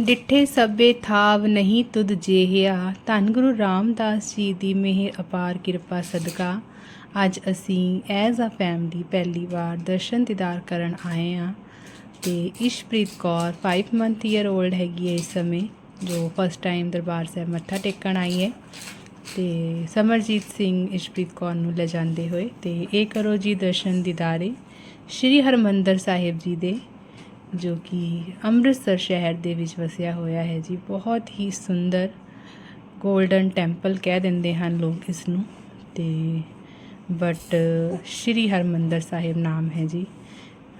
ਡਿੱਠੇ ਸਭੇ ਥਾਵ ਨਹੀਂ ਤੁਧ ਜੇਹਿਆ। ਧੰਨ ਗੁਰੂ ਰਾਮਦਾਸ ਜੀ ਦੀ ਮਿਹਰ, ਅਪਾਰ ਕਿਰਪਾ, ਸਦਕਾ। ਅੱਜ ਅਸੀਂ ਐਜ਼ ਆ ਫੈਮਿਲੀ ਪਹਿਲੀ ਵਾਰ ਦਰਸ਼ਨ ਦੀਦਾਰ ਕਰਨ ਆਏ ਹਾਂ ਤੇ Ishpreet Kaur 5 month year old ਹੈਗੀ ਹੈ ਇਸ ਸਮੇਂ, ਜੋ ਫਸਟ ਟਾਈਮ ਦਰਬਾਰ ਸਾਹਿਬ ਮੱਥਾ ਟੇਕਣ ਆਈ ਹੈ। ਤੇ ਸਮਰਜੀਤ ਸਿੰਘ ਇਸ਼ਪ੍ਰੀਤ ਕੌਰ ਨੂੰ ਲੈ ਜਾਂਦੇ ਹੋਏ ਤੇ ਇਹ ਕਰੋ ਜੀ ਦਰਸ਼ਨ ਦੀਦਾਰੇ। ਸ਼੍ਰੀ ਹਰਮੰਦਰ ਸਾਹਿਬ ਜੀ ਦੇ ਜੋ ਕਿ ਅੰਮ੍ਰਿਤਸਰ ਸ਼ਹਿਰ ਦੇ ਵਿੱਚ ਵਸਿਆ ਹੋਇਆ ਹੈ ਜੀ। ਬਹੁਤ ਹੀ ਸੁੰਦਰ 골ਡਨ ਟੈਂਪਲ ਕਹਿ ਦਿੰਦੇ ਹਨ ਲੋਕ ਇਸ ਨੂੰ ਤੇ ਬਟ ਸ਼੍ਰੀ ਹਰਮੰਦਰ ਸਾਹਿਬ ਨਾਮ ਹੈ ਜੀ।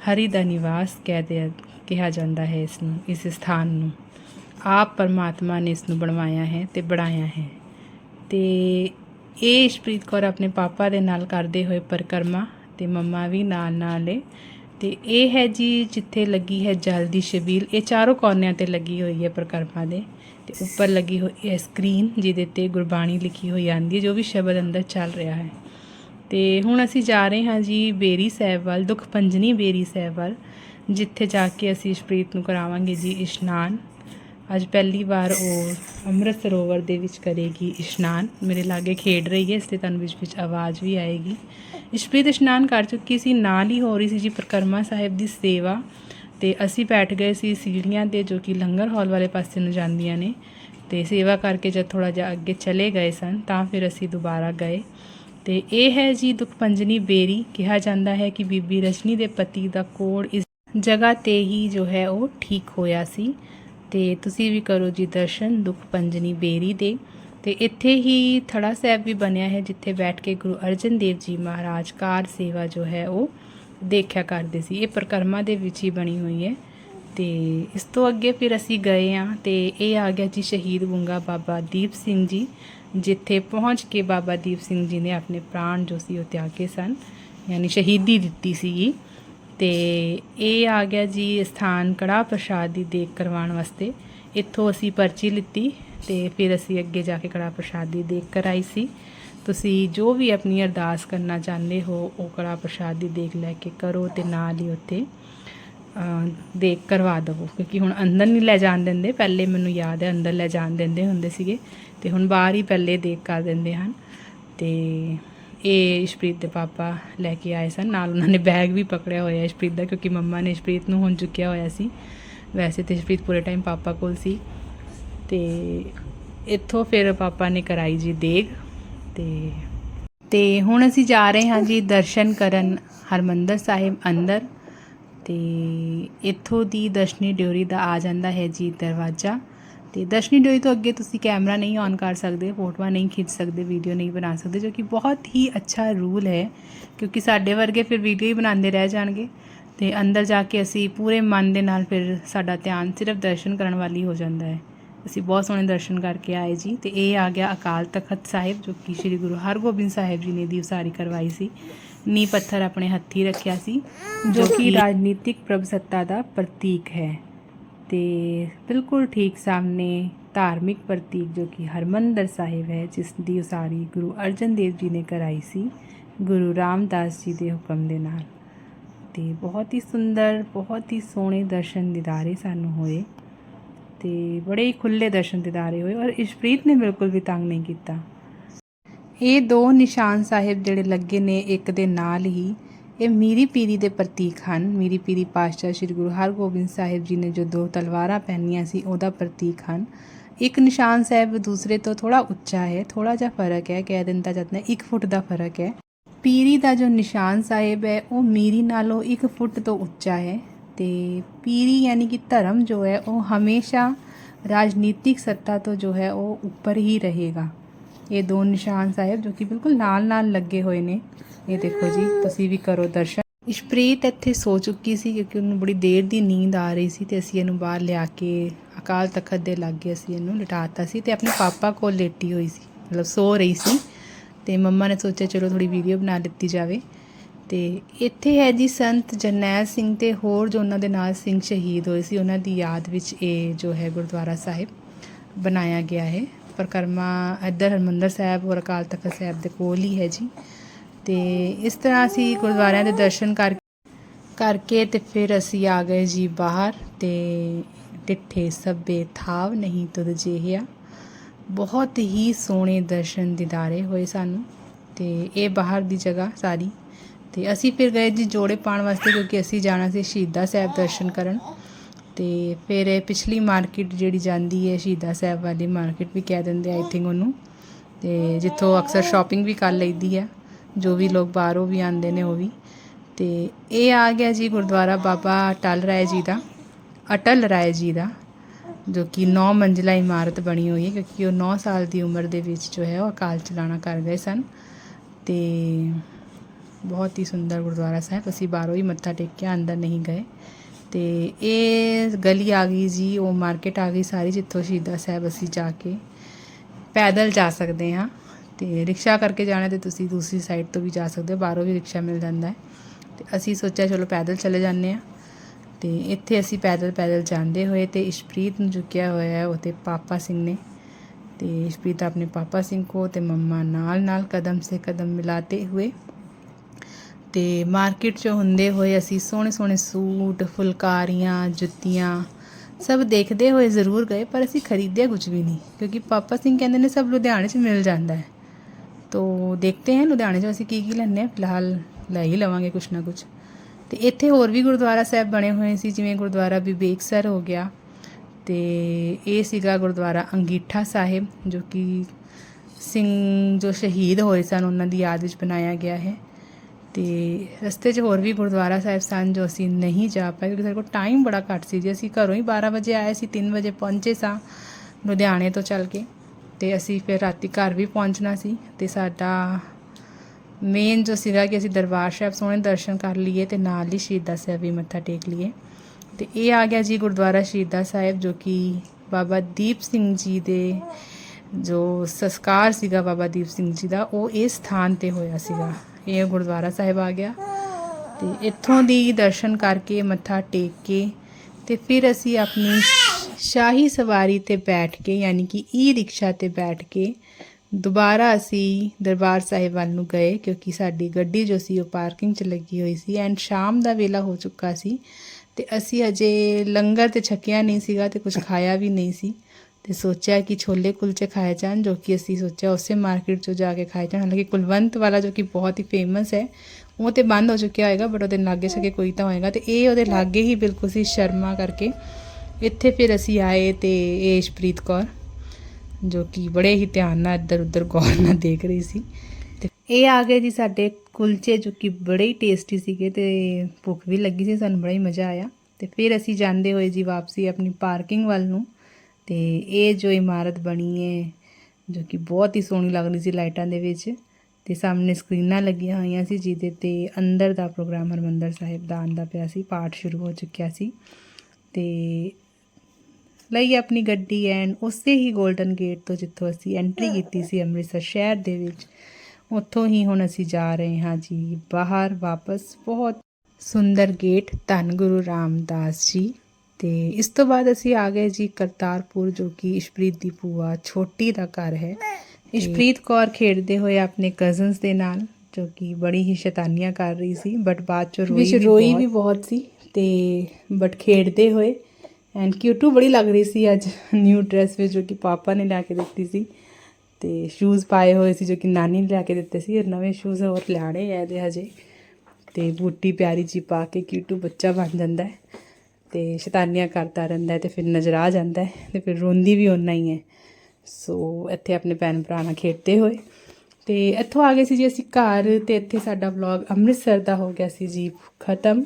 ਹਰੀ ਦਾ ਨਿਵਾਸ ਕਹਿ ਦੇ ਕਿਹਾ ਜਾਂਦਾ ਹੈ ਇਸ ਨੂੰ, ਇਸ ਸਥਾਨ ਨੂੰ। ਆਪ ਪਰਮਾਤਮਾ ਨੇ ਇਸ ਨੂੰ ਬਣਵਾਇਆ ਹੈ ਤੇ ਬਣਾਇਆ ਹੈ। ਤੇ ਇਹ ਇਸ਼ਪ੍ਰੀਤ ਕੌਰ ਆਪਣੇ ਪਾਪਾ ਦੇ ਨਾਲ ਕਰਦੇ ਹੋਏ ਪਰਕਰਮਾ ਤੇ ਮੰਮਾ ਵੀ ਨਾਲ ਨਾਲ ਤੇ ਇਹ ਹੈ ਜੀ ਜਿੱਥੇ ਲੱਗੀ ਹੈ ਜਲ ਦੀ ਸ਼ਬੀਲ ਇਹ ਚਾਰੋਂ ਕੋਨਿਆਂ ਤੇ ਲੱਗੀ ਹੋਈ ਹੈ ਪਰਕਰਮਾ ਦੇ, ਤੇ ਉੱਪਰ ਲੱਗੀ ਹੋਈ ਹੈ ਸਕਰੀਨ ਜਿਹਦੇ ਤੇ ਗੁਰਬਾਣੀ ਲਿਖੀ ਹੋਈ ਆਂਦੀ ਹੈ, ਜੋ ਵੀ ਸ਼ਬਦ ਅੰਦਰ ਚੱਲ ਰਿਹਾ ਹੈ। ਤੇ ਹੁਣ ਅਸੀਂ ਜਾ ਰਹੇ ਹਾਂ ਜੀ ਬੇਰੀ ਸਾਹਿਬ ਵੱਲ, ਦੁਖ ਪੰਜਨੀ ਬੇਰੀ ਸਾਹਿਬ ਵੱਲ, ਜਿੱਥੇ ਜਾ ਕੇ ਅਸੀਂ ਇਸ਼ਪ੍ਰੀਤ ਨੂੰ ਕਰਾਵਾਂਗੇ ਜੀ ਇਸ਼ਨਾਨ। ਅੱਜ ਪਹਿਲੀ ਵਾਰ ਉਹ ਅੰਮ੍ਰਿਤ ਸਰੋਵਰ ਦੇ ਵਿੱਚ ਕਰੇਗੀ ਇਸ਼ਨਾਨ। ਮੇਰੇ ਲਾਗੇ ਖੇਡ ਰਹੀ ਹੈ, ਇਸ ਤੇ ਤੁਹਾਨੂੰ ਵਿੱਚ ਵਿੱਚ ਆਵਾਜ਼ ਵੀ ਆਏਗੀ। ਇਸ਼ਪ੍ਰੀਤ, ਇਸ਼ਨਾਨ ਕਰ ਚੁੱਕੀ ਸੀ, ਨਾਲ ਹੀ ਹੋ ਰਹੀ ਸੀ ਜੀ ਪ੍ਰਕਰਮਾ ਸਾਹਿਬ ਦੀ ਸੇਵਾ। ਤੇ ਅਸੀਂ ਬੈਠ ਗਏ ਸੀ ਸੀੜੀਆਂ ਤੇ, ਜੋ ਕਿ ਲੰਗਰ ਹਾਲ ਵਾਲੇ ਪਾਸੇ ਨੂੰ ਜਾਂਦੀਆਂ ਨੇ। ਤੇ ਸੇਵਾ ਕਰਕੇ ਜਦ ਥੋੜਾ ਜਿਹਾ ਅੱਗੇ ਚਲੇ ਗਏ ਸਨ, ਤਾਂ ਫਿਰ ਅਸੀਂ ਦੁਬਾਰਾ ਗਏ। ਤੇ ਇਹ ਹੈ ਜੀ ਦੁਖਪੰਜਨੀ ਬੇਰੀ। ਕਿਹਾ ਜਾਂਦਾ ਹੈ ਕਿ ਬੀਬੀ ਰਜਨੀ ਦੇ ਪਤੀ ਦਾ ਕੋੜ ਇਸ ਜਗ੍ਹਾ ਤੇ ਹੀ ਜੋ ਹੈ ਉਹ ਠੀਕ ਹੋਇਆ ਸੀ। ਤੇ ਤੁਸੀਂ ਵੀ ਕਰੋ ਜੀ ਦਰਸ਼ਨ ਦੁਖਪੰਜਨੀ ਬੇਰੀ ਦੇ। ਤੇ ਇੱਥੇ ਹੀ ਥੜਾ ਸਾਹਿਬ ਵੀ ਬਣਿਆ ਹੈ, ਜਿੱਥੇ ਬੈਠ ਕੇ ਗੁਰੂ ਅਰਜਨ ਦੇਵ ਜੀ ਮਹਾਰਾਜ ਕਾਰ ਸੇਵਾ ਜੋ ਹੈ ਉਹ ਦੇਖਿਆ ਕਰਦੇ ਸੀ। ਇਹ ਪ੍ਰਕਰਮਾ ਦੇ ਵਿੱਚ ਹੀ ਬਣੀ ਹੋਈ ਹੈ। ਤੇ ਇਸ ਤੋਂ ਅੱਗੇ ਫਿਰ ਅਸੀਂ ਗਏ ਆ ਤੇ ਇਹ ਆ ਗਿਆ ਜੀ ਸ਼ਹੀਦ ਗੁੰਗਾ ਬਾਬਾ ਦੀਪ ਸਿੰਘ ਜੀ, ਜਿੱਥੇ ਪਹੁੰਚ ਕੇ ਬਾਬਾ ਦੀਪ ਸਿੰਘ ਜੀ ਨੇ ਆਪਣੇ ਪ੍ਰਾਣ ਜੋ ਸੀ ਉਹ ਤਿਆਗੇ ਸਨ, ਯਾਨੀ ਸ਼ਹੀਦੀ ਦਿੱਤੀ ਸੀਗੀ। ਤੇ ਇਹ ਆ ਗਿਆ ਜੀ ਸਥਾਨ ਕੜਾ ਪ੍ਰਸ਼ਾਦ ਦੀ ਦੇਖ ਕਰਵਾਉਣ ਵਾਸਤੇ। ਇੱਥੋਂ ਅਸੀਂ ਪਰਚੀ ਲਿੱਤੀ ਤੇ ਫਿਰ ਅਸੀਂ ਅੱਗੇ ਜਾ ਕੇ ਕੜਾ ਪ੍ਰਸ਼ਾਦ ਦੀ ਦੇਖ ਕਰਾਈ ਸੀ। ਤੁਸੀਂ ਜੋ ਵੀ ਆਪਣੀ ਅਰਦਾਸ ਕਰਨਾ ਚਾਹੁੰਦੇ ਹੋ, ਉਹ ਕੜਾ ਪ੍ਰਸ਼ਾਦ ਦੀ ਦੇਖ ਲੈ ਕੇ ਕਰੋ ਤੇ ਨਾਲ ਹੀ ਉੱਥੇ ਦੇਖ ਕਰਵਾ ਦਵੋ। ਕਿਉਂਕਿ ਹੁਣ ਅੰਦਰ ਨਹੀਂ ਲੈ ਜਾਣ ਦਿੰਦੇ, ਪਹਿਲੇ ਮੈਨੂੰ ਯਾਦ ਹੈ ਅੰਦਰ ਲੈ ਜਾਣ ਦਿੰਦੇ ਹੁੰਦੇ ਸੀਗੇ ਤੇ ਹੁਣ ਬਾਹਰ ਹੀ ਪਹਿਲੇ ਦੇਖ ਕਰ ਦਿੰਦੇ ਹਨ। ਤੇ ਇਹ ਇਸ਼ਪ੍ਰੀਤ ਦੇ ਪਾਪਾ ਲੈ ਕੇ ਆਏ ਸਨ। ਨਾਲ ਉਹਨਾਂ ਨੇ ਬੈਗ ਵੀ ਪਕੜਿਆ ਹੋਇਆ ਇਸ਼ਪ੍ਰੀਤ ਦਾ, ਕਿਉਂਕਿ ਮੰਮਾ ਨੇ ਇਸ਼ਪ੍ਰੀਤ ਨੂੰ ਹੁਣ ਚੁੱਕਿਆ ਹੋਇਆ ਸੀ। ਵੈਸੇ ਤੇ ਇਸ਼ਪ੍ਰੀਤ ਪੂਰੇ ਟਾਈਮ ਪਾਪਾ ਕੋਲ ਸੀ। ਤੇ ਇੱਥੋਂ ਫਿਰ ਪਾਪਾ ਨੇ ਕਰਾਈ ਜੀ ਦੇਗ। ਤੇ ਤੇ ਹੁਣ ਅਸੀਂ ਜਾ ਰਹੇ ਹਾਂ ਜੀ ਦਰਸ਼ਨ ਕਰਨ ਹਰਮੰਦਰ ਸਾਹਿਬ ਅੰਦਰ। ਤੇ ਇੱਥੋਂ ਦੀ ਦਰਸ਼ਨੀ ਡਿਓਰੀ ਦਾ ਆ ਜਾਂਦਾ ਹੈ ਜੀ ਦਰਵਾਜ਼ਾ। ਤੇ ਦਰਸ਼ਨੀ ਡਿਓਰੀ ਤੋਂ ਅੱਗੇ ਤੁਸੀਂ ਕੈਮਰਾ ਨਹੀਂ ਔਨ ਕਰ ਸਕਦੇ ਫੋਟੋਆਂ ਨਹੀਂ ਖਿੱਚ ਸਕਦੇ ਵੀਡੀਓ ਨਹੀਂ ਬਣਾ ਸਕਦੇ ਜੋ ਕਿ ਬਹੁਤ ਹੀ ਅੱਛਾ ਰੂਲ ਹੈ ਕਿਉਂਕਿ ਸਾਡੇ ਵਰਗੇ ਫਿਰ ਵੀਡੀਓ ਹੀ ਬਣਾਉਂਦੇ ਰਹਿ ਜਾਣਗੇ ਤੇ ਅੰਦਰ ਜਾ ਕੇ ਅਸੀਂ ਪੂਰੇ ਮਨ ਦੇ ਨਾਲ ਫਿਰ ਸਾਡਾ ਧਿਆਨ ਸਿਰਫ ਦਰਸ਼ਨ ਕਰਨ ਵੱਲ ਹੀ ਹੋ ਜਾਂਦਾ ਹੈ। ਅਸੀਂ ਬਹੁਤ ਸੋਹਣੇ ਦਰਸ਼ਨ ਕਰਕੇ ਆਏ ਜੀ ਤੇ ਇਹ ਆ ਗਿਆ ਅਕਾਲ ਤਖਤ ਸਾਹਿਬ ਜੋ ਕਿ ਸ੍ਰੀ ਗੁਰੂ ਹਰਗੋਬਿੰਦ ਸਾਹਿਬ ਜੀ ਨੇ ਦੀ ਉਸਾਰੀ ਕਰਵਾਈ ਸੀ। ਨੀ ਪੱਥਰ ਆਪਣੇ ਹੱਥੀ ਰੱਖਿਆ ਸੀ ਜੋ ਕਿ ਰਾਜਨੀਤਿਕ ਪ੍ਰਭਸੱਤਾ ਦਾ ਪ੍ਰਤੀਕ ਹੈ। ਤੇ ਬਿਲਕੁਲ ਠੀਕ ਸਾਹਮਣੇ ਧਾਰਮਿਕ ਪ੍ਰਤੀਕ ਜੋ ਕਿ ਹਰਮੰਦਰ ਸਾਹਿਬ ਹੈ, ਜਿਸ ਦੀ ਉਸਾਰੀ ਗੁਰੂ ਅਰਜਨ ਦੇਵ ਜੀ ਨੇ ਕਰਾਈ ਸੀ, ਗੁਰੂ ਰਾਮਦਾਸ ਜੀ ਦੇ ਹੁਕਮ ਦੇ ਨਾਲ। ਤੇ ਬਹੁਤ ਹੀ ਸੁੰਦਰ, ਬਹੁਤ ਹੀ ਸੋਹਣੇ ਦਰਸ਼ਨ ਦਿਦਾਰੇ ਸਾਨੂੰ ਹੋਏ ਤੇ ਬੜੇ ਹੀ ਖੁੱਲੇ ਦਰਸ਼ਨ ਦਿਦਾਰੇ ਹੋਏ ਔਰ ਇਸ਼ਪ੍ਰੀਤ ਨੇ ਬਿਲਕੁਲ ਵੀ ਤੰਗ ਨਹੀਂ ਕੀਤਾ। ਇਹ ਦੋ ਨਿਸ਼ਾਨ ਸਾਹਿਬ ਜਿਹੜੇ ਲੱਗੇ ਨੇ ਇੱਕ ਦੇ ਨਾਲ ਹੀ ਇਹ ਮੀਰੀ ਪੀਰੀ ਦੇ ਪ੍ਰਤੀਕ ਹਨ। ਮੀਰੀ ਪੀਰੀ ਪਾਤਸ਼ਾਹ ਸ੍ਰੀ ਗੁਰੂ ਹਰਗੋਬਿੰਦ ਸਾਹਿਬ ਜੀ ਨੇ ਜੋ ਦੋ ਤਲਵਾਰਾਂ ਪਹਿਨੀਆਂ ਸੀ, ਉਹਦਾ ਪ੍ਰਤੀਕ ਹਨ। ਇੱਕ ਨਿਸ਼ਾਨ ਸਾਹਿਬ ਦੂਸਰੇ ਤੋਂ ਥੋੜਾ ਉੱਚਾ ਹੈ ਥੋੜਾ ਜਿਹਾ ਫ਼ਰਕ ਹੈ, ਕਹਿ ਦਿੰਦਾ ਜਾਂਦਾ 1 ਫੁੱਟ ਦਾ ਫ਼ਰਕ ਹੈ। ਪੀਰੀ ਦਾ ਜੋ ਨਿਸ਼ਾਨ ਸਾਹਿਬ ਹੈ, ਉਹ ਮੀਰੀ ਨਾਲੋਂ 1 ਫੁੱਟ ਤੋਂ ਉੱਚਾ ਹੈ ਤੇ ਪੀਰੀ ਯਾਨੀ ਕਿ ਧਰਮ ਜੋ ਹੈ, ਉਹ ਹਮੇਸ਼ਾ ਰਾਜਨੀਤਿਕ ਸੱਤਾ ਤੋਂ ਜੋ ਹੈ, ਉਹ ਉੱਪਰ ਹੀ ਰਹੇਗਾ। ਇਹ ਦੋ ਨਿਸ਼ਾਨ ਸਾਹਿਬ ਜੋ ਕਿ ਬਿਲਕੁਲ ਨਾਲ ਨਾਲ ਲੱਗੇ ਹੋਏ ਨੇ। ਇਹ ਦੇਖੋ ਜੀ, ਤੁਸੀਂ ਵੀ ਕਰੋ ਦਰਸ਼ਨ। ਇਸ਼ਪ੍ਰੀਤ ਇੱਥੇ ਸੋ ਚੁੱਕੀ ਸੀ ਕਿਉਂਕਿ ਉਹਨੂੰ ਬੜੀ ਦੇਰ ਦੀ ਨੀਂਦ ਆ ਰਹੀ ਸੀ ਤੇ ਅਸੀਂ ਇਹਨੂੰ ਬਾਹਰ ਲਿਆ ਕੇ ਅਕਾਲ ਤਖਤ ਦੇ ਲਾਗੇ ਅਸੀਂ ਇਹਨੂੰ ਲਿਟਾਤਾ ਸੀ ਤੇ ਆਪਣੇ ਪਾਪਾ ਕੋਲ ਲੇਟੀ ਹੋਈ ਸੀ। ਮਤਲਬ ਸੋ ਰਹੀ ਸੀ ਤੇ ਮੰਮਾ ਨੇ ਸੋਚਿਆ ਚਲੋ ਥੋੜੀ ਵੀਡੀਓ ਬਣਾ ਦਿੱਤੀ ਜਾਵੇ। ਤੇ ਇੱਥੇ ਹੈ ਜੀ ਸੰਤ ਜਰਨੈਲ ਸਿੰਘ ਤੇ ਹੋਰ ਜੋ ਉਹਨਾਂ ਦੇ ਨਾਲ ਸਿੰਘ ਸ਼ਹੀਦ ਹੋਏ ਸੀ, ਉਹਨਾਂ ਦੀ ਯਾਦ ਵਿੱਚ ਇਹ ਜੋ ਹੈ ਗੁਰਦੁਆਰਾ ਸਾਹਿਬ ਬਣਾਇਆ ਗਿਆ ਹੈ। ਪਰਕਰਮਾ ਇੱਧਰ ਹਰਮੰਦਰ ਸਾਹਿਬ ਔਰ ਅਕਾਲ ਤਖਤ ਸਾਹਿਬ ਦੇ ਕੋਲ ਹੀ ਹੈ ਜੀ। ਤੇ ਇਸ ਤਰ੍ਹਾਂ ਅਸੀਂ ਗੁਰਦੁਆਰਿਆਂ ਦੇ ਦਰਸ਼ਨ ਕਰ ਕਰਕੇ ਤੇ ਫਿਰ ਅਸੀਂ ਆ ਗਏ ਜੀ ਬਾਹਰ ਤੇ ਟਿੱਠੇ ਸਭੇ ਥਾਵ ਨਹੀਂ ਤੁਧ ਜਿਹਿਆ। ਬਹੁਤ ਹੀ ਸੋਹਣੇ ਦਰਸ਼ਨ ਦਿਦਾਰੇ ਹੋਏ ਸਾਨੂੰ ਤੇ ਇਹ ਬਾਹਰ ਦੀ ਜਗ੍ਹਾ ਸਾਰੀ। ਤੇ ਅਸੀਂ ਫਿਰ ਗਏ ਜੀ ਜੋੜੇ ਪਾਉਣ ਵਾਸਤੇ ਕਿਉਂਕਿ ਅਸੀਂ ਜਾਣਾ ਸੀ ਸ਼ਹੀਦਾ ਸਾਹਿਬ ਦਰਸ਼ਨ ਕਰਨ। ਅਤੇ ਫਿਰ ਇਹ ਪਿਛਲੀ ਮਾਰਕੀਟ ਜਿਹੜੀ ਜਾਂਦੀ ਹੈ ਸ਼ਹੀਦਾ ਸਾਹਿਬ ਵਾਲੀ ਮਾਰਕੀਟ ਵੀ ਕਹਿ ਦਿੰਦੇ ਆਈ ਥਿੰਕ ਉਹਨੂੰ। ਤੇ ਜਿੱਥੋਂ ਅਕਸਰ ਸ਼ਾਪਿੰਗ ਵੀ ਕਰ ਲਈਦੀ ਆ ਜੋ ਵੀ ਲੋਕ ਬਾਹਰੋਂ ਵੀ ਆਉਂਦੇ ਨੇ ਉਹ ਵੀ। ਤੇ ਇਹ ਆ ਗਿਆ ਜੀ ਗੁਰਦੁਆਰਾ ਬਾਬਾ ਅਟਲ ਰਾਏ ਜੀ ਦਾ, ਅਟਲ ਰਾਏ ਜੀ ਦਾ, ਜੋ ਕਿ 9 ਮੰਜ਼ਿਲਾ ਇਮਾਰਤ ਬਣੀ ਹੋਈ ਹੈ, ਕਿਉਂਕਿ ਉਹ 9 ਸਾਲ ਦੀ ਉਮਰ ਦੇ ਵਿੱਚ ਜੋ ਹੈ ਉਹ ਅਕਾਲ ਚਲਾਣਾ ਕਰ ਗਏ ਸਨ। ਤੇ ਬਹੁਤ ਹੀ ਸੁੰਦਰ ਗੁਰਦੁਆਰਾ ਸਾਹਿਬ, ਅਸੀਂ ਬਾਹਰੋਂ ਹੀ ਮੱਥਾ ਟੇਕਿਆ ਅੰਦਰ ਨਹੀਂ ਗਏ। ਤੇ ਇਹ ਗਲੀ ਆ ਗਈ ਜੀ, ਉਹ ਮਾਰਕੀਟ ਆ ਗਈ ਸਾਰੀ ਜਿੱਥੋਂ ਸ਼ਹੀਦਾ ਸਾਹਿਬ ਅਸੀਂ ਜਾ ਕੇ ਪੈਦਲ ਜਾ ਸਕਦੇ ਹਾਂ ਤੇ ਰਿਕਸ਼ਾ ਕਰਕੇ ਜਾਣਾ ਤੇ ਤੁਸੀਂ ਦੂਸਰੀ ਸਾਈਡ ਤੋਂ ਵੀ ਜਾ ਸਕਦੇ ਹੋ, ਬਾਹਰੋਂ ਵੀ ਰਿਕਸ਼ਾ ਮਿਲ ਜਾਂਦਾ ਹੈ। ਤੇ ਅਸੀਂ ਸੋਚਿਆ ਚਲੋ ਪੈਦਲ ਚਲੇ ਜਾਂਦੇ ਹਾਂ ਤੇ ਇੱਥੇ ਅਸੀਂ ਪੈਦਲ ਪੈਦਲ ਜਾਂਦੇ ਹੋਏ ਤੇ ਇਸ਼ਪ੍ਰੀਤ ਨੂੰ ਚੁੱਕਿਆ ਹੋਇਆ ਹੈ, ਉਹਦੇ ਪਾਪਾ ਸਿੰਘ ਨੇ। ਤੇ ਇਸ਼ਪ੍ਰੀਤ ਆਪਣੇ ਪਾਪਾ ਸਿੰਘ ਕੋ ਤੇ ਮੰਮਾ ਨਾਲ ਨਾਲ ਕਦਮ ਸੇ ਕਦਮ ਮਿਲਾਤੇ ਹੋਏ ਤੇ ਮਾਰਕੀਟ 'ਚ ਹੁੰਦੇ ਹੋਏ ਅਸੀਂ ਸੋਹਣੇ ਸੋਹਣੇ ਸੂਟ, ਫੁਲਕਾਰੀਆਂ, ਜੁੱਤੀਆਂ ਸਭ ਦੇਖਦੇ ਹੋਏ ਜ਼ਰੂਰ ਗਏ, ਪਰ ਅਸੀਂ ਖਰੀਦਿਆ ਕੁਝ ਵੀ ਨਹੀਂ, ਕਿਉਂਕਿ ਪਾਪਾ ਸਿੰਘ ਕਹਿੰਦੇ ਨੇ ਸਭ ਲੁਧਿਆਣੇ 'ਚ ਮਿਲ ਜਾਂਦਾ ਹੈ। ਤੋ ਦੇਖਤੇ ਹਾਂ ਲੁਧਿਆਣੇ 'ਚ ਅਸੀਂ ਕੀ ਕੀ ਲੈਣੇ ਆ ਫਿਲਹਾਲ ਲੈ ਹੀ ਲਵਾਂਗੇ ਕੁਛ ਨਾ ਕੁਛ। ਤੇ ਇੱਥੇ ਹੋਰ ਵੀ ਗੁਰਦੁਆਰਾ ਸਾਹਿਬ ਬਣੇ ਹੋਏ ਸੀ, ਜਿਵੇਂ ਗੁਰਦੁਆਰਾ ਵਿਵੇਕ ਸਰ ਹੋ ਗਿਆ, ਤੇ ਇਹ ਸੀਗਾ ਗੁਰਦੁਆਰਾ ਅੰਗੀਠਾ ਸਾਹਿਬ, ਜੋ ਕਿ ਸਿੰਘ ਜੋ ਸ਼ਹੀਦ ਹੋਏ ਸਨ, ਉਹਨਾਂ ਦੀ ਯਾਦ ਵਿੱਚ ਬਣਾਇਆ ਗਿਆ ਹੈ। ਤੇ ਰਸਤੇ 'ਚ ਹੋਰ ਵੀ ਗੁਰਦੁਆਰਾ ਸਾਹਿਬ ਸਨ ਜੋ ਅਸੀਂ ਨਹੀਂ ਜਾ ਪਾਏ ਕਿਉਂਕਿ ਸਾਡੇ ਕੋਲ ਟਾਈਮ ਬੜਾ ਘੱਟ ਸੀ ਜੀ। ਅਸੀਂ ਘਰੋਂ ਹੀ 12 ਵਜੇ ਆਏ ਸੀ 3 ਵਜੇ ਪਹੁੰਚੇ ਸਾਂ ਲੁਧਿਆਣੇ ਤੋਂ ਚੱਲ ਕੇ ਤੇ ਅਸੀਂ ਫਿਰ ਰਾਤੀ ਘਰ ਵੀ ਪਹੁੰਚਣਾ ਸੀ ਤੇ ਸਾਡਾ ਮੇਨ ਜੋ ਸੀਗਾ ਕਿ ਅਸੀਂ ਦਰਬਾਰ ਸਾਹਿਬ ਸੋਹਣੇ ਦਰਸ਼ਨ ਕਰ ਲਈਏ ਤੇ ਨਾਲ ਹੀ ਸ਼ਹੀਦਾਂ ਸਾਹਿਬ ਵੀ ਮੱਥਾ ਟੇਕ ਲਈਏ। ਤੇ ਇਹ ਆ ਗਿਆ ਜੀ ਗੁਰਦੁਆਰਾ ਸ਼ਹੀਦਾ ਸਾਹਿਬ ਜੋ ਕਿ ਬਾਬਾ ਦੀਪ ਸਿੰਘ ਜੀ ਦੇ ਜੋ ਸੰਸਕਾਰ ਸੀਗਾ ਬਾਬਾ ਦੀਪ ਸਿੰਘ ਜੀ ਦਾ, ਉਹ ਇਸ ਸਥਾਨ ਤੇ ਹੋਇਆ ਸੀਗਾ। ਇਹ ਗੁਰਦੁਆਰਾ ਸਾਹਿਬ ਆ ਗਿਆ। ਤੇ ਇੱਥੋਂ ਦੀ ਦਰਸ਼ਨ ਕਰਕੇ ਮੱਥਾ ਟੇਕ ਕੇ ਤੇ ਫਿਰ ਅਸੀਂ ਆਪਣੀ ਸ਼ਾਹੀ ਸਵਾਰੀ ਤੇ ਬੈਠ ਕੇ ਯਾਨੀ ਕਿ ਈ ਰਿਕਸ਼ਾ ਤੇ ਬੈਠ ਕੇ ਦੁਬਾਰਾ ਅਸੀਂ ਦਰਬਾਰ ਸਾਹਿਬ ਵੱਲ ਨੂੰ ਗਏ ਕਿਉਂਕਿ ਸਾਡੀ ਗੱਡੀ ਜੋ ਸੀ ਉਹ ਪਾਰਕਿੰਗ 'ਚ ਲੱਗੀ ਹੋਈ ਸੀ ਐਂਡ ਸ਼ਾਮ ਦਾ ਵੇਲਾ ਹੋ ਚੁੱਕਾ ਸੀ ਤੇ ਅਸੀਂ ਅਜੇ ਲੰਗਰ ਤੇ ਛਕਿਆ ਨਹੀਂ ਸੀਗਾ ਤੇ ਕੁਝ ਖਾਇਆ ਵੀ ਨਹੀਂ ਸੀ। ਤੇ ਸੋਚਿਆ ਕਿ ਛੋਲੇ ਕੁਲਚੇ ਖਾਏ ਜਾਣ, ਜੋ ਕਿ ਅਸੀਂ ਸੋਚਿਆ ਉਸੇ ਮਾਰਕੀਟ 'ਚੋਂ ਜਾ ਕੇ ਖਾਏ ਜਾਣ। ਹਾਲਾਂਕਿ ਕੁਲਵੰਤ ਵਾਲਾ ਜੋ ਕਿ ਬਹੁਤ ਹੀ ਫੇਮਸ ਹੈ, ਉਹ ਤੇ ਬੰਦ ਹੋ ਚੁੱਕਿਆ ਹੋਏਗਾ ਬਟ ਉਹਦੇ ਲਾਗੇ ਸਕੇ ਕੋਈ ਤਾਂ ਹੋਏਗਾ ਤੇ ਇਹ ਉਹਦੇ ਲਾਗੇ ਹੀ ਬਿਲਕੁਲ ਸੀ ਸ਼ਰਮਾ ਕਰਕੇ। ਇੱਥੇ ਫਿਰ ਅਸੀਂ ਆਏ ਤੇ ਇਹ ਕੌਰ, ਜੋ ਕਿ ਬੜੇ ਹੀ ਧਿਆਨ ਨਾਲ ਇੱਧਰ ਉੱਧਰ ਗੌਰ ਨਾਲ ਦੇਖ ਰਹੀ ਸੀ। ਤੇ ਇਹ ਆ ਗਏ ਜੀ ਸਾਡੇ ਕੁਲਚੇ, ਜੋ ਕਿ ਬੜੇ ਹੀ ਟੇਸਟੀ ਸੀਗੇ ਤੇ ਭੁੱਖ ਵੀ ਲੱਗੀ ਸੀ, ਸਾਨੂੰ ਬੜਾ ਹੀ ਮਜ਼ਾ ਆਇਆ। ਤੇ ਫਿਰ ਅਸੀਂ ਜਾਂਦੇ ਹੋਏ ਜੀ ਵਾਪਸੀ ਆਪਣੀ ਪਾਰਕਿੰਗ ਵੱਲ ਨੂੰ। ਤੇ ਇਹ ਜੋ ਇਮਾਰਤ ਬਣੀ ਹੈ, ਜੋ ਕਿ ਬਹੁਤ ਹੀ ਸੋਹਣੀ ਲੱਗ ਰਹੀ ਸੀ ਲਾਈਟਾਂ ਦੇ ਵਿੱਚ ਤੇ ਸਾਹਮਣੇ ਸਕਰੀਨਾਂ ਲੱਗੀਆਂ ਹੋਈਆਂ ਸੀ ਜਿਹਦੇ ਤੇ ਅੰਦਰ ਦਾ ਪ੍ਰੋਗਰਾਮ ਹਰਮੰਦਰ ਸਾਹਿਬ ਦਾ ਆਂਦਾ ਪਿਆ ਸੀ, ਪਾਠ ਸ਼ੁਰੂ ਹੋ ਚੁੱਕਿਆ ਸੀ ਤੇ ਲਈ ਆਪਣੀ ਗੱਡੀ ਐਂਡ ਉਸੇ ਹੀ 골ਡਨ ਗੇਟ ਤੋਂ ਜਿੱਥੋਂ ਅਸੀਂ ਐਂਟਰੀ ਕੀਤੀ ਸੀ ਅੰਮ੍ਰਿਤਸਰ ਸ਼ਹਿਰ ਦੇ ਵਿੱਚ, ਉੱਥੋਂ ਹੀ ਹੁਣ ਅਸੀਂ ਜਾ ਰਹੇ ਹਾਂ ਜੀ ਬਾਹਰ ਵਾਪਸ, ਬਹੁਤ ਸੁੰਦਰ ਗੇਟ ਧੰਨ ਗੁਰੂ ਰਾਮਦਾਸ ਜੀ। ਤੇ ਇਸ ਤੋਂ ਬਾਅਦ ਅਸੀਂ ਆ ਗਏ ਜੀ ਕਰਤਾਰਪੁਰ ਜੋ ਕਿ ਇਸ਼ਪ੍ਰੀਤ ਦੀ ਭੂਆ ਛੋਟੀ ਦਾ ਘਰ ਹੈ। ਇਸ਼ਪ੍ਰੀਤ ਕੌਰ ਖੇਡਦੇ ਹੋਏ ਆਪਣੇ ਕਜ਼ਨਸ ਦੇ ਨਾਲ ਜੋ ਕਿ ਬੜੀ ਹੀ ਸ਼ੈਤਾਨੀਆਂ ਕਰ ਰਹੀ ਸੀ ਬਟ ਬਾਅਦ ਚ ਰੋਈ ਵੀ ਰੋਈ ਵੀ ਬਹੁਤ ਸੀ ਤੇ ਬਟ ਖੇਡਦੇ ਹੋਏ ਐਂਡ ਕਿਊਟੂ ਬੜੀ ਲੱਗ ਰਹੀ ਸੀ ਅੱਜ ਨਿਊ ਡਰੈਸ ਵਿੱਚ ਜੋ ਕਿ ਪਾਪਾ ਨੇ ਲਿਆ ਕੇ ਦਿੱਤੀ ਸੀ। ਤੇ ਸ਼ੂਜ਼ ਪਾਏ ਹੋਏ ਸੀ ਜੋ ਕਿ ਨਾਨੀ ਨੇ ਲਿਆ ਕੇ ਦਿੱਤੇ ਸੀ ਔਰ ਨਵੇਂ ਸ਼ੂਜ਼ ਹੋਰ ਲਿਆਣੇ ਆ ਇਹਦੇ ਹਜੇ। ਤੇ ਬੂਟੀ ਪਿਆਰੀ ਜੀ ਪਾ ਕੇ ਕਿਊਟੂ ਬੱਚਾ ਬਣ ਜਾਂਦਾ ਹੈ। ਤੇ ਸ਼ੈਤਾਨੀਆਂ ਕਰਦਾ ਰਹਿੰਦਾ ਹੈ ਤੇ ਫਿਰ ਨਜ਼ਰ ਆ ਜਾਂਦਾ ਹੈ ਤੇ ਫਿਰ ਰੋਂਦੀ ਵੀ ਓਨਾ ਹੀ ਹੈ। ਸੋ ਇੱਥੇ ਆਪਣੇ ਭੈਣ ਭਰਾ ਨਾਲ ਖੇਡਦੇ ਹੋਏ। ਤੇ ਇੱਥੋਂ ਆ ਗਏ ਸੀ ਜੀ ਅਸੀਂ ਘਰ ਤੇ ਇੱਥੇ ਸਾਡਾ ਵਲੌਗ ਅੰਮ੍ਰਿਤਸਰ ਦਾ ਹੋ ਗਿਆ ਸੀ ਜੀ, ਖਤਮ।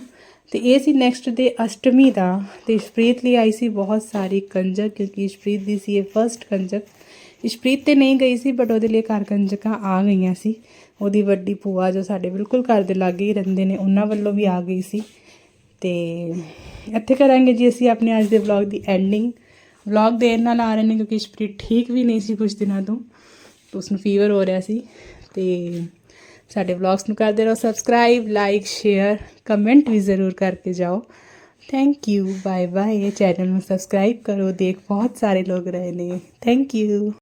ਤੇ ਇਹ ਸੀ ਨੈਕਸਟ ਡੇ ਅਸ਼ਟਮੀ ਦਾ ਤੇ ਇਸ਼ਪ੍ਰੀਤ ਲਈ ਆਈ ਸੀ ਬਹੁਤ ਸਾਰੀ ਕੰਜਕ ਕਿਉਂਕਿ ਇਸ਼ਪ੍ਰੀਤ ਦੀ ਸੀ ਇਹ ਫਰਸਟ ਕੰਜਕ। ਇਸ਼ਪ੍ਰੀਤ ਤੇ ਨਹੀਂ ਗਈ ਸੀ ਬਟ ਉਹਦੇ ਲਈ ਘਰ ਕੰਜਕਾਂ ਆ ਗਈਆਂ ਸੀ। ਉਹਦੀ ਵੱਡੀ ਭੂਆ ਜੋ ਸਾਡੇ ਬਿਲਕੁਲ ਘਰ ਦੇ ਲਾਗੇ ਹੀ ਰਹਿੰਦੇ ਨੇ, ਉਹਨਾਂ ਵੱਲੋਂ ਵੀ ਆ ਗਈ ਸੀ। ਤੇ ਇੱਥੇ ਕਰਾਂਗੇ ਜੀ ਅਸੀਂ ਆਪਣੇ ਅੱਜ ਦੇ ਵਲੌਗ ਦੀ ਐਂਡਿੰਗ ਵਲੌਗ ਦੇਰ ਨਾਲ ਆ ਰਹੇ ਨੇ ਕਿਉਂਕਿ ਇਸ਼ਪ੍ਰੀਤ ਠੀਕ ਵੀ ਨਹੀਂ ਸੀ ਕੁਝ ਦਿਨਾਂ ਤੋਂ, ਤੇ ਉਸਨੂੰ ਫੀਵਰ ਹੋ ਰਿਹਾ ਸੀ। ਤੇ ਸਾਡੇ ਵਲੌਗਸ ਨੂੰ ਕਰਦੇ ਰਹੋ ਸਬਸਕ੍ਰਾਈਬ ਲਾਈਕ ਸ਼ੇਅਰ ਕਮੈਂਟ ਵੀ ਜ਼ਰੂਰ ਕਰਕੇ ਜਾਓ। ਥੈਂਕ ਯੂ ਬਾਏ ਬਾਏ ਇਹ ਚੈਨਲ ਨੂੰ ਸਬਸਕ੍ਰਾਈਬ ਕਰੋ, ਦੇਖ ਬਹੁਤ ਸਾਰੇ ਲੋਕ ਰਹੇ ਨੇ। Thank you